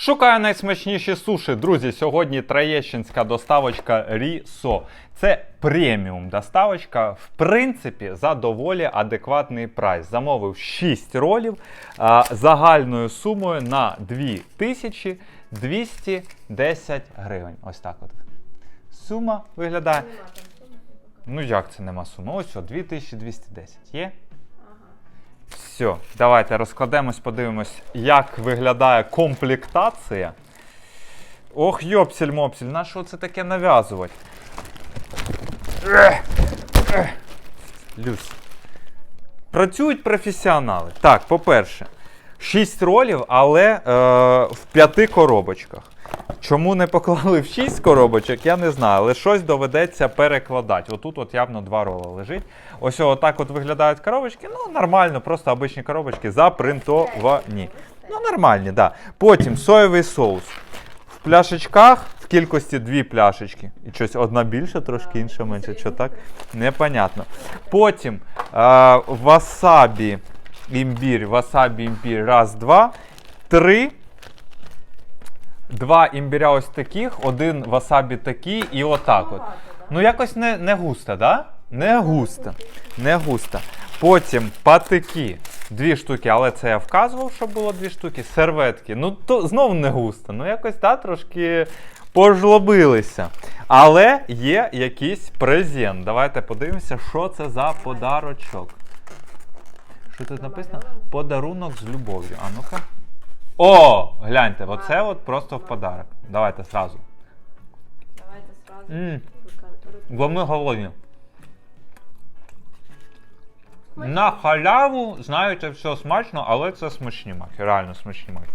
Шукаю найсмачніші суші. Друзі, сьогодні троєщинська доставочка Рісо. Це преміум доставочка. В принципі, за доволі адекватний прайс. Замовив 6 ролів а, загальною сумою на 2210 гривень. Ось так от. Сума виглядає. Ну як це нема суми? Ось о, 2210 є. Все, давайте розкладемось, подивимось, як виглядає комплектація. Ох, йопсіль мопсіль, на що це таке нав'язувати? Люсь. Працюють професіонали. Так, по-перше, 6 ролів, але е, в п'яти коробочках. Чому не поклали в 6 коробочок, я не знаю, але щось доведеться перекладати. Отут от явно два роли лежить. Ось отак от виглядають коробочки. Ну, нормально, просто обичні коробочки запринтовані. Ну, нормальні, так. Да. Потім соєвий соус. В пляшечках в кількості дві пляшечки. І щось одна більша, трошки інша менше. Що так? Непонятно. Потім е, васабі імбір, васабі імбір. Раз, два. Три. Два імбіря ось таких, один васабі такий і отак от. Ну якось не, не густо, да? Не густо. Не густо. Потім патики. Дві штуки, але це я вказував, що було дві штуки. Серветки. Ну, то знову не густо. Ну, якось да, трошки пожлобилися. Але є якийсь презент. Давайте подивимося, що це за подарочок. Що тут написано? Подарунок з любов'ю. А ну-ка. О, гляньте, оце от просто в подарок. Давайте сразу. Давайте сразу. М. Бо ми голодні. На халяву, знаєте, все смачно, але це смачні маки. Реально смачні маки.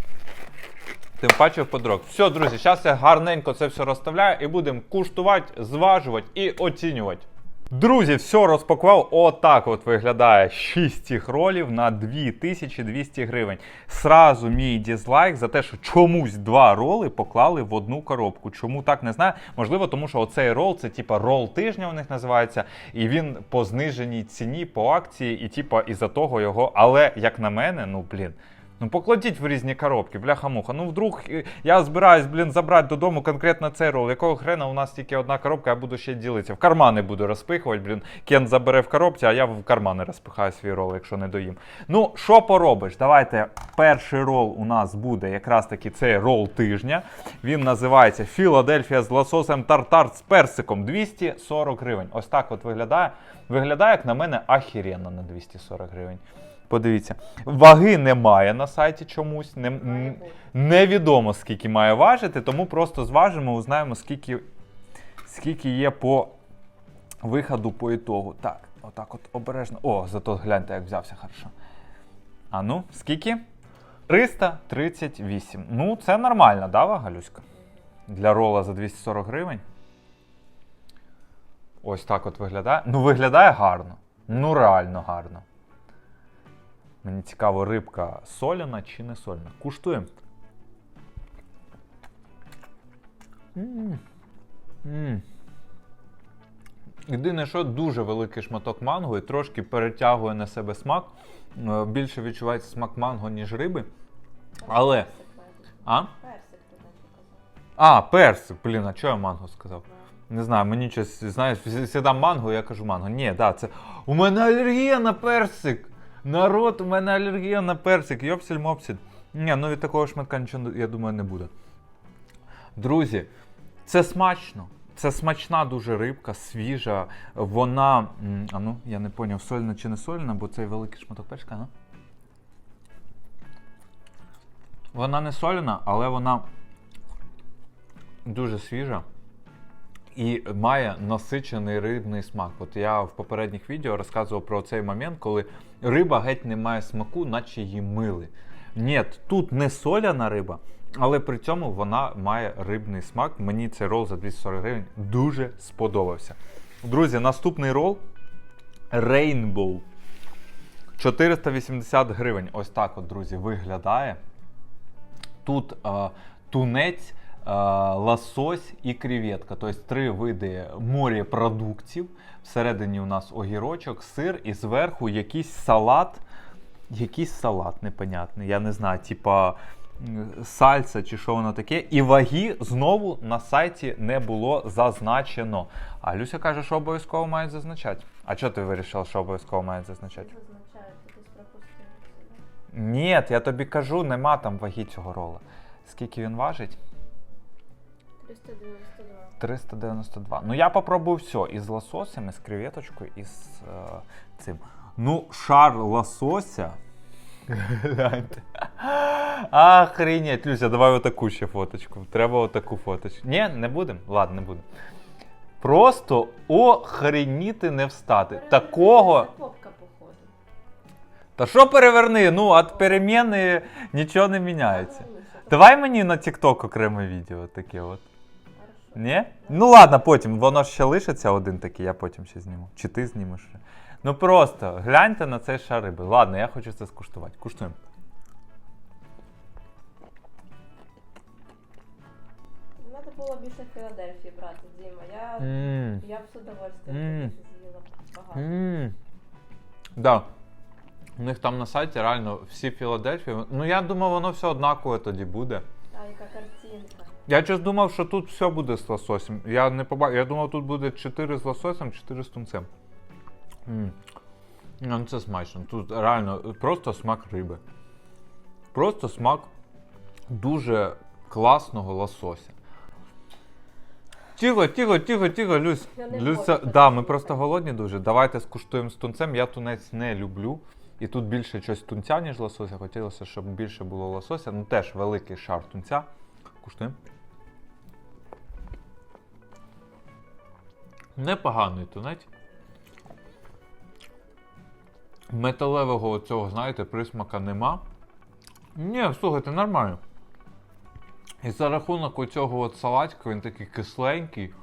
Тим паче в подрок. Все, друзі, зараз я гарненько це все розставляю і будемо куштувати, зважувати і оцінювати. Друзі, все розпакував. Отак от виглядає 6 цих ролів на 2200 гривень. Сразу мій дізлайк за те, що чомусь два роли поклали в одну коробку. Чому так не знаю? Можливо, тому що оцей рол це типа рол тижня у них називається, і він по зниженій ціні, по акції, і типа із-за того його. Але як на мене, ну блін. Ну покладіть в різні коробки, бляха-муха. Ну вдруг е, я збираюсь, блін, забрати додому конкретно цей рол. Якого хрена у нас тільки одна коробка, я буду ще ділитися. В кармани буду розпихувати, блін. Кен забере в коробці, а я в кармани розпихаю свій рол, якщо не доїм. Ну, що поробиш? Давайте перший рол у нас буде якраз таки цей рол тижня. Він називається Філадельфія з лососем тартар з персиком 240 гривень. Ось так от виглядає. Виглядає, як на мене, ахіренно на 240 гривень. Подивіться, ваги немає на сайті чомусь. Не, невідомо скільки має важити, тому просто зважимо, узнаємо, скільки, скільки є по виходу по ітогу. Так, отак от обережно. О, зато гляньте, як взявся хорошо. А ну, скільки? 338. Ну, це нормально, да, вага, Люська? Для рола за 240 гривень. Ось так от виглядає. Ну, виглядає гарно. Ну, реально гарно. Мені цікаво, рибка соляна чи не соляна. Куштуємо. Єдине, що дуже великий шматок манго і трошки перетягує на себе смак. Е, Більше відчувається смак манго, ніж риби. Але. А? Персик. А, персик. Блін, а чого я манго сказав? Не знаю, мені щось, знаєш, всегда манго, я кажу манго. Ні, да, це. У мене алергія на персик! Народ, у мене алергія на персик. Йопсіль мопсіль. Ні, ну від такого шматка нічого, я думаю, не буде. Друзі, це смачно. Це смачна дуже рибка, свіжа. Вона. А ну, я не поняв, сольна чи не сольна, бо цей великий шматок перчика, ну. Вона не солена, але вона дуже свіжа і має насичений рибний смак. От я в попередніх відео розказував про цей момент, коли риба геть не має смаку, наче її мили. Ні, тут не соляна риба, але при цьому вона має рибний смак. Мені цей рол за 240 гривень дуже сподобався. Друзі, наступний рол Rainbow. 480 гривень. Ось так, от, друзі, виглядає. Тут е, тунець, лосось і креветка. Тобто три види морепродуктів. Всередині у нас огірочок, сир і зверху якийсь салат. Якийсь салат непонятний. Я не знаю, типа сальса чи що воно таке. І ваги знову на сайті не було зазначено. А Люся каже, що обов'язково мають зазначати. А чого ти вирішила, що обов'язково мають зазначати? Ні, я тобі кажу, нема там ваги цього рола. Скільки він важить? 392. 392. Ну я попробую все. Із лососем, із креветочкою, із е, цим. Ну, шар лосося. Гляньте. Охренеть, Люся, давай отаку ще фоточку. Треба отаку фоточку. Ні, не будемо? Ладно, не будемо. Просто охреніти не встати. Такого. Це попка, походу. Та що переверни? Ну, від переміни нічого не міняється. Давай мені на TikTok окреме відео таке от. Ні? Ну ладно, потім. Воно ж ще лишиться один такий, я потім ще зніму. Чи ти знімеш ще. Ну просто гляньте на цей шар риби. Ладно, я хочу це скуштувати. Куштуємо. Надо було більше Філадельфії брати, Діма. Я, Ммм. я б з удовольствием Мм. з'їла багато. Ммм. Да. У них там на сайті реально всі Філадельфії. Ну я думав, воно все однакове тоді буде. А, яка картинка. Я щось думав, що тут все буде з лососем. Я не побачив. Я думав, тут буде 4 з лососем, 4 з тунцем. М. Ну, це смачно. Тут реально просто смак риби. Просто смак дуже класного лосося. Тихо, тихо, тихо, тихо, Люсь. Люся, да, ми просто голодні дуже. Давайте скуштуємо з тунцем. Я тунець не люблю. І тут більше щось тунця, ніж лосося. Хотілося, щоб більше було лосося. Ну теж великий шар тунця. Куштуємо. Непоганий тунець. Металевого цього, знаєте, присмака нема. Ні, слухайте, нормально. І за рахунок оцього от салатика він такий кисленький,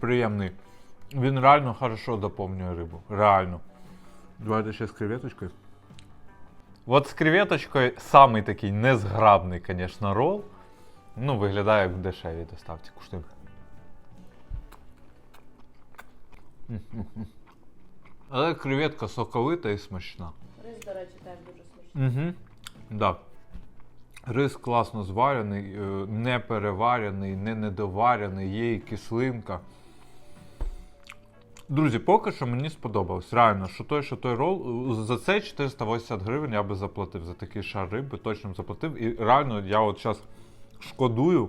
приємний. Він реально хорошо доповнює рибу. Реально. Давайте ще з креветочкою. От з креветочкою самий такий незграбний, звісно, рол. Ну, виглядає як в дешевій доставці. Куштуємо. Але креветка соковита і смачна. Рис, до речі, теж дуже смачний. Угу. Да. Рис класно зварений, е, не переварений, не недоварений, є і кислинка. Друзі, поки що мені сподобалось. Реально, що той, що той рол. За це 480 гривень я би заплатив. За такий шар риби точно заплатив. І реально, я от зараз шкодую,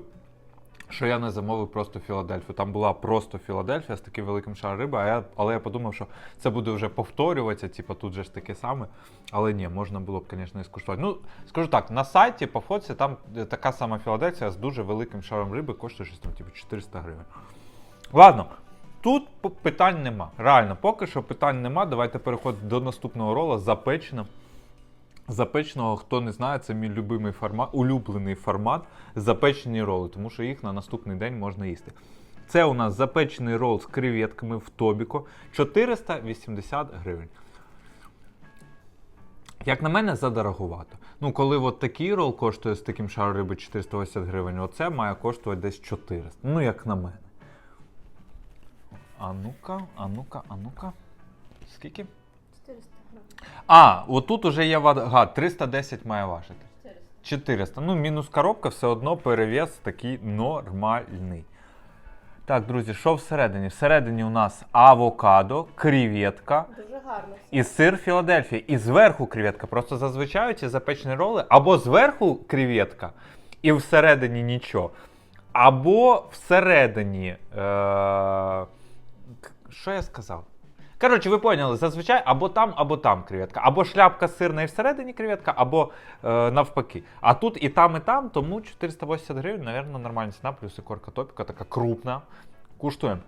що я не замовив просто Філадельфію. Там була просто Філадельфія з таким великим шаром риби, а я, але я подумав, що це буде вже повторюватися, типу тут же ж таке саме. Але ні, можна було б, звісно, і скуштувати. Ну, скажу так, на сайті по фоці там е, така сама Філадельфія з дуже великим шаром риби коштує щось там, типу, 400 гривень. Ладно, тут питань нема. Реально, поки що питань нема. Давайте переходимо до наступного рола запечено. Запеченого, хто не знає, це мій любимий формат, улюблений формат запечені роли, тому що їх на наступний день можна їсти. Це у нас запечений рол з креветками в Тобіко 480 гривень. Як на мене, задорогувато. Ну, коли от такий рол коштує з таким шаром риби 480 гривень, оце має коштувати десь 400. Ну, як на мене. А ну-ка, а ну-ка, а ну-ка. Скільки? 400 гривень. А, отут уже є вага, 310 має важити. 400. 400. Ну, мінус коробка, все одно перевес такий нормальний. Так, друзі, що всередині? Всередині у нас авокадо, Дуже гарно. і сир Філадельфія. І зверху креветка. Просто зазвичай ці запечені роли або зверху креветка, і всередині нічого. Або всередині. Е- що я сказав? Коротше, ви поняли, зазвичай або там, або там креветка. Або шляпка сирна і всередині креветка, або е, навпаки. А тут і там, і там, тому 480 гривень, мабуть, нормальна ціна, плюс і корка топіка, така крупна. Куштуємо.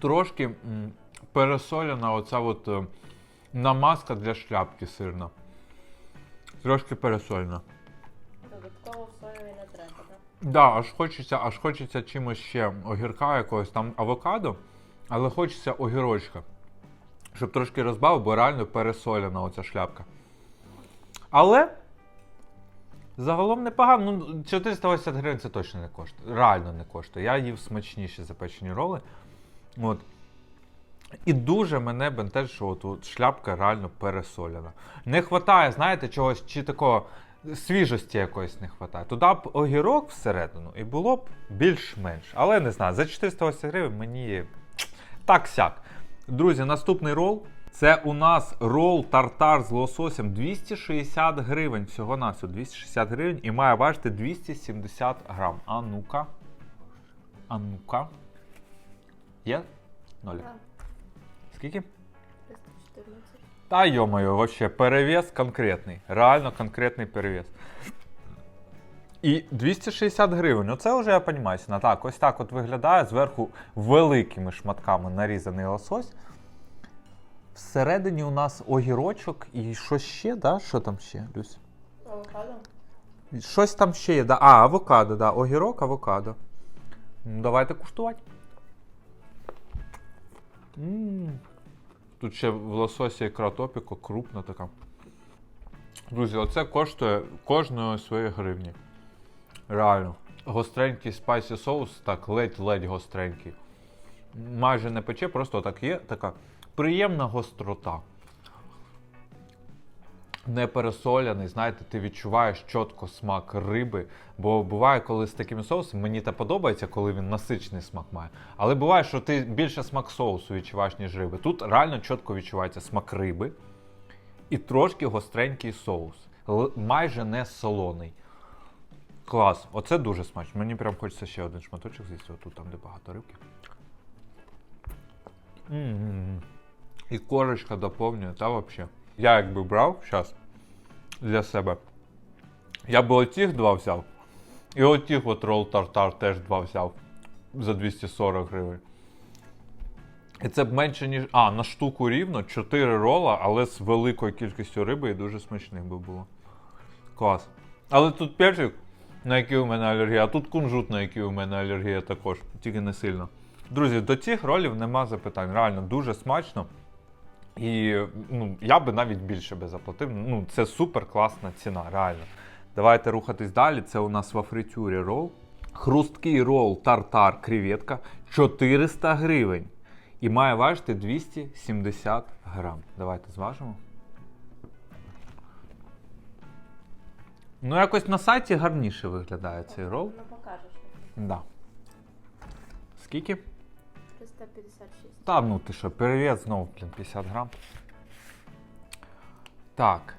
Трошки пересолена оця от е, намазка для шляпки сирна. Трошки пересолена. Додатково Да, аж хочеться, аж хочеться чимось ще огірка якогось там авокадо, але хочеться огірочка. Щоб трошки розбавив, бо реально пересолена оця шляпка. Але загалом непогано. Ну, 480 гривень це точно не коштує. Реально не коштує. Я їв смачніші запечені роли. От. І дуже мене бентежить, що от, от шляпка реально пересолена. Не вистачає, знаєте, чогось чи такого свіжості якоїсь не вистачає. Туди б огірок всередину і було б більш-менш. Але не знаю, за 480 гривень мені так сяк. Друзі, наступний рол. Це у нас рол тартар з лососем 260 гривень. Всього на 260 гривень і має важити 270 грам. А ну-ка. А ну-ка. Є? Нолік. Скільки? 314. Та йо-моє, вообще перевес конкретний. Реально конкретний перевес. І 260 гривень. Оце вже я розумію. Так, ось так от виглядає. Зверху великими шматками нарізаний лосось. Всередині у нас огірочок і що ще, да? Що там ще, Люсь? Авокадо. Щось там ще є. Да. А, авокадо, да. Огірок, авокадо. Ну, давайте куштувати. м Тут ще в лососі ікра топіко, крупна така. Друзі, оце коштує кожної своєї гривні. Реально. Гостренький спайсі соус, так, ледь-ледь гостренький. Майже не пече, просто так є така приємна гострота не пересоляний, знаєте, ти відчуваєш чітко смак риби. Бо буває, коли з такими соусами, мені те подобається, коли він насичений смак має. Але буває, що ти більше смак соусу відчуваєш, ніж риби. Тут реально чітко відчувається смак риби і трошки гостренький соус. Л- майже не солоний. Клас, оце дуже смачно. Мені прям хочеться ще один шматочок з'їсти, отут там, де багато рибки. М-м-м. І корочка доповнює, та взагалі. Я якби брав зараз для себе. Я би оцих два взяв. І отих от рол тартар теж два взяв за 240 гривень. І це б менше, ніж. А, на штуку рівно 4 рола, але з великою кількістю риби і дуже смачних би було. Клас. Але тут перчик, на який у мене алергія, а тут кунжут, на який у мене алергія також, тільки не сильно. Друзі, до цих ролів нема запитань. Реально дуже смачно. І ну, я би навіть більше би заплатив. Ну, це супер класна ціна, реально. Давайте рухатись далі. Це у нас во фритюрі рол. Хрусткий рол тартар креветка 400 гривень. І має важити 270 грам. Давайте зважимо. Ну, якось на сайті гарніше виглядає цей рол. Ну покажеш. Да. Скільки? 356. Та ну ти що, перевес знову, блін, 50 грам. Так.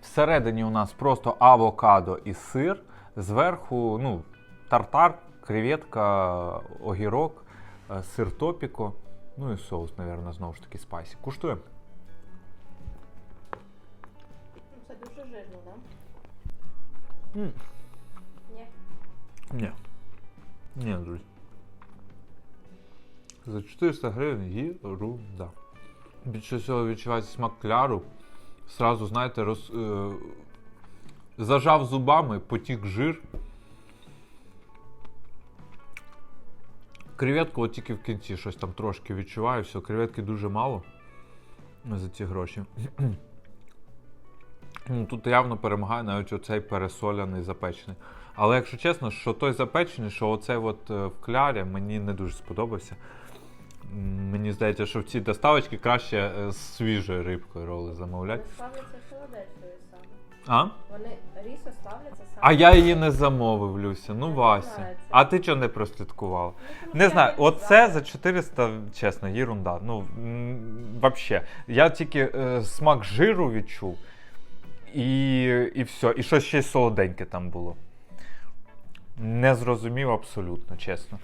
Всередині у нас просто авокадо і сир. Зверху, ну, тартар, креветка, огірок, е, сир топіко. Ну і соус, мабуть, знову ж таки спайсі. Куштуємо. Це дуже жирно, так? М. Ні. Ні. Ні, друзі. За 400 гривень єрунда. Більше всього відчувається смак кляру. Сразу, знаєте, роз, е, зажав зубами, потік жир. Креветку от тільки в кінці щось там трошки відчуваю, все, креветки дуже мало за ці гроші. Ну, Тут явно перемагає навіть оцей пересоляний запечений. Але якщо чесно, що той запечений, що оцей от е, в клярі мені не дуже сподобався. Мені здається, що в цій доставочці краще е, з свіжою рибкою роли замовляти. Вони славляться Філадельфією саме. А? Вони рісо славляться саме. А я її не замовив, Люся. Ну, Вася. А ти чого не прослідкувала? Ну, Не знаю, оце за 400, чесно, єрунда. Ну, м, вообще. Я тільки е, смак жиру відчув. І, і все. І щось ще й солоденьке там було. Не зрозумів абсолютно, чесно.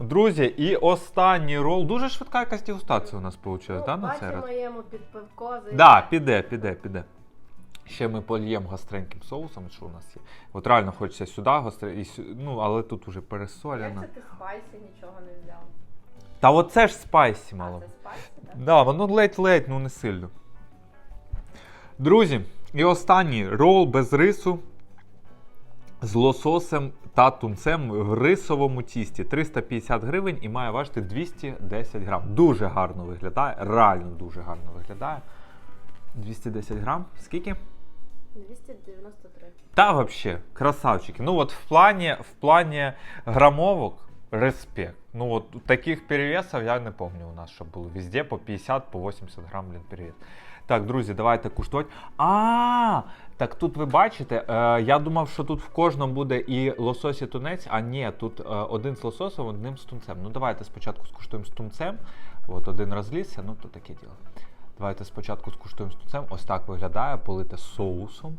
Друзі, і останній рол. Дуже швидка якась дегустація у нас вийшла, Ну, да, на цей раз? моєму під пивко зайде. Да, піде, піде, піде. Ще ми польємо гостреньким соусом, що у нас є. От реально хочеться сюди гостре, і сю... ну, але тут уже Як пересоляно. це ти спайсі нічого не взяв? Та оце ж спайсі А, мало. це спайсі, так? Да, воно ледь-ледь, ну не сильно. Друзі, і останній рол без рису з лососем та тунцем в рисовому тісті. 350 гривень і має важити 210 грам. Дуже гарно виглядає, реально дуже гарно виглядає. 210 грам. Скільки? 293. Та вообще, красавчики. Ну от в плані, в плані грамовок респект. Ну вот таких перевесов я не помню у нас, щоб було. Везде по 50, по 80 грам, блін, перевес. Так, друзі, давайте куштувати. А, так тут ви бачите, е, я думав, що тут в кожному буде і лосось, і тунець, а ні, тут е, один з лососом, одним з тунцем. Ну давайте спочатку скуштуємо з тунцем. От один розлізся, ну то таке діло. Давайте спочатку скуштуємо з тунцем. Ось так виглядає, полите соусом.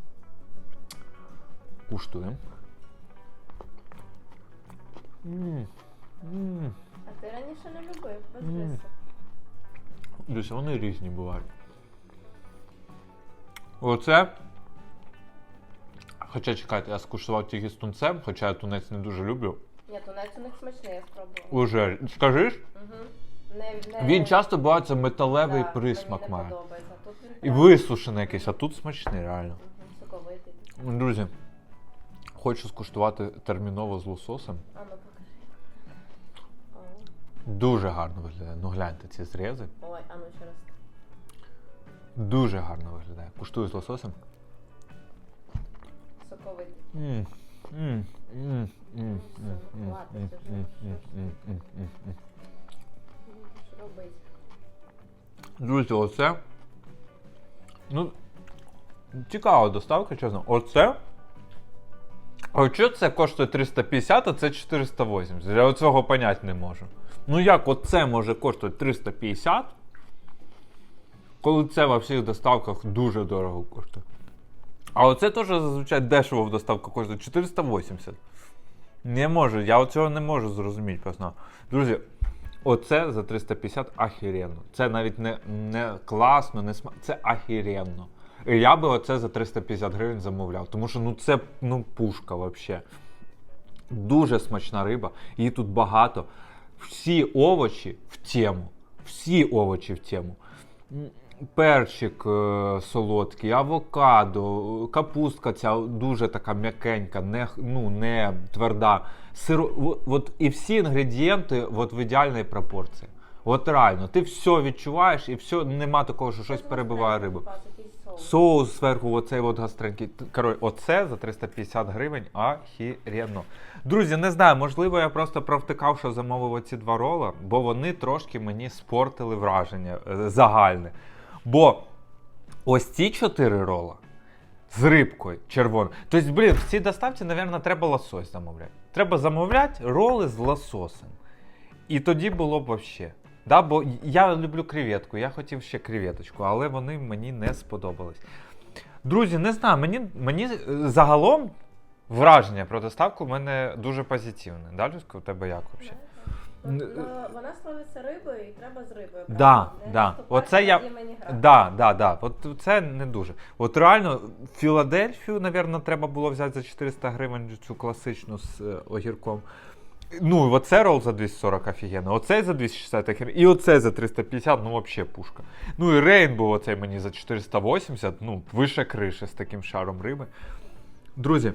Куштуємо. М, м. А ти раніше не любив без Мм. рису. Дивіться, вони різні бувають. Оце. Хоча чекайте, я скуштував тільки з тунцем, хоча я тунець не дуже люблю. Ні, тунець у них смачний, я спробувала. Уже, скажиш? Угу. Не, не... Він часто буває це металевий Да, присмак мені має. подобається. Тут він І прям- висушений якийсь, а тут смачний, реально. Мгм, Соковитий. Друзі, хочу скуштувати терміново з лососем. А ну покажи. Дуже гарно виглядає. Ну гляньте ці зрізи. Ой, а ну ще раз. Дуже гарно виглядає. Куштую з лососем. Соковитий. Ж що робить? Друзі, оце. Ну, цікава доставка, чесно. Оце. А що це коштує 350, а це 480? Я оцього поняти не можу. Ну як оце може коштувати 350, коли це во всіх доставках дуже дорого коштує. А оце теж зазвичай дешево в доставку коштує 480. Не можу, я оцього не можу зрозуміти просто. Друзі, оце за 350 ахіренно. Це навіть не, не класно, не сма... Це ахіренно. І я би оце за 350 гривень замовляв, тому що ну це ну пушка взагалі. Дуже смачна риба, її тут багато. Всі овочі в тему. Всі овочі в тему. Перчик е, солодкий, авокадо, капустка ця дуже така м'якенька, не, ну, не тверда. Сиро, от, і всі інгредієнти от, в ідеальній пропорції. От реально, ти все відчуваєш і все, нема такого, що щось перебиває рибу. соус. Зверху, оцей от гастренький. Коротше, оце за 350 гривень ахіренно. Друзі, не знаю, можливо, я просто провтикав, що замовив оці два рола, бо вони трошки мені спортили враження е, загальне. Бо ось ці чотири рола з рибкою червоною. Тобто, блін, в цій доставці, мабуть, треба лосось замовляти. Треба замовляти роли з лососем. І тоді було б взагалі. Да, бо я люблю креветку, я хотів ще креветочку, але вони мені не сподобались. Друзі, не знаю, мені, мені е, загалом враження про доставку в мене дуже позитивне. Да, Люська, у тебе як взагалі? Ну, ну, вона славиться рибою і треба з рибою. Да. Не да. Оце я-. Да, да, да. От це не дуже. От реально, Філадельфію, напевно, треба було взяти за 400 гривень цю класичну з е, огірком. Ну, і оце рол за 240 офігенно, оцей за 260 офігенно, і оцей за 350, ну взагалі пушка. Ну і Рейнбоу оцей мені за 480, ну, вище криші з таким шаром риби. Друзі,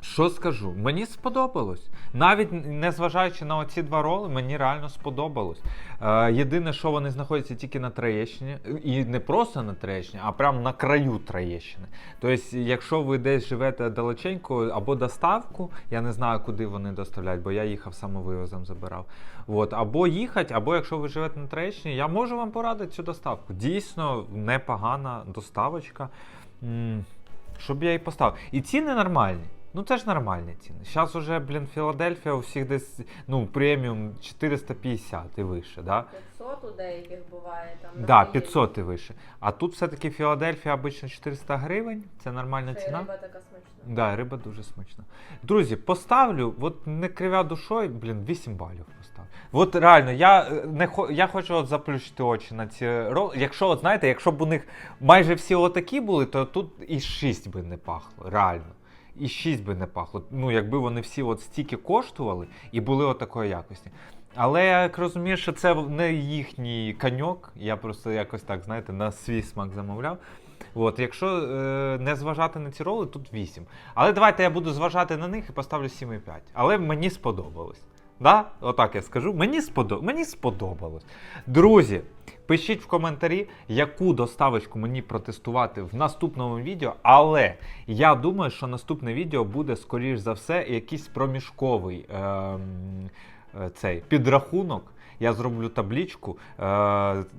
що скажу? Мені сподобалось. Навіть незважаючи на оці два роли, мені реально сподобалось. Е, єдине, що вони знаходяться тільки на Троєщині, і не просто на Троєщині, а прямо на краю Троєщини. Тобто, якщо ви десь живете далеченько або доставку, я не знаю, куди вони доставляють, бо я їхав самовивозом забирав. От, або їхати, або якщо ви живете на Троєщині, я можу вам порадити цю доставку. Дійсно непогана доставочка. Щоб я її поставив. І ціни нормальні. Ну це ж нормальні ціни. Зараз уже, блін, Філадельфія у всіх десь ну, преміум 450 і вище, да? 500 у деяких буває там. Да, 500 і вище. А тут все-таки Філадельфія обично 400 гривень, це нормальна й ціна. Риба така смачна. Да, риба дуже смачна. Друзі, поставлю, от не кривя душою, блін, 8 балів поставлю. От реально, я е, не хо, я хочу от заплющити очі на ці роли. Якщо, от знаєте, якщо б у них майже всі отакі були, то тут і 6 би не пахло, реально. І 6 би не пахло. Ну, якби вони всі от стільки коштували і були от такої якості. Але як розумію, що це не їхній каньок. Я просто якось так, знаєте, на свій смак замовляв. От, якщо е, не зважати на ці роли, тут 8. Але давайте я буду зважати на них і поставлю 7,5. Але мені сподобалось. Да? Отак я скажу. Мені, сподо... мені сподобалось. Друзі, пишіть в коментарі, яку доставочку мені протестувати в наступному відео. Але я думаю, що наступне відео буде, скоріш за все, якийсь проміжковий. Ем... е, цей підрахунок. Я зроблю таблічку, е,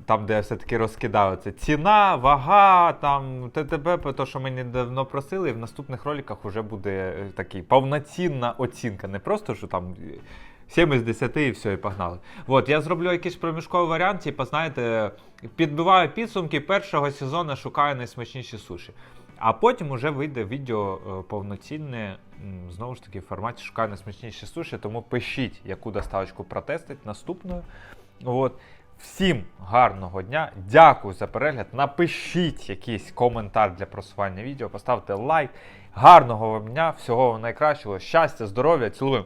там, де я все-таки розкидаю це ціна, вага, там ТТБ, то, що мені давно просили, і в наступних роликах вже буде е, такий повноцінна оцінка. Не просто, що там 7 із 10 і все, і погнали. От, я зроблю якийсь проміжковий варіант, типу, знаєте, підбиваю підсумки першого сезону, шукаю найсмачніші суші. А потім уже вийде відео е, повноцінне, знову ж таки, в форматі шукаю найсмачніші суші, тому пишіть, яку доставочку протестить наступною. От. Всім гарного дня, дякую за перегляд. Напишіть якийсь коментар для просування відео, поставте лайк. Гарного вам дня, всього вам найкращого, щастя, здоров'я, цілую.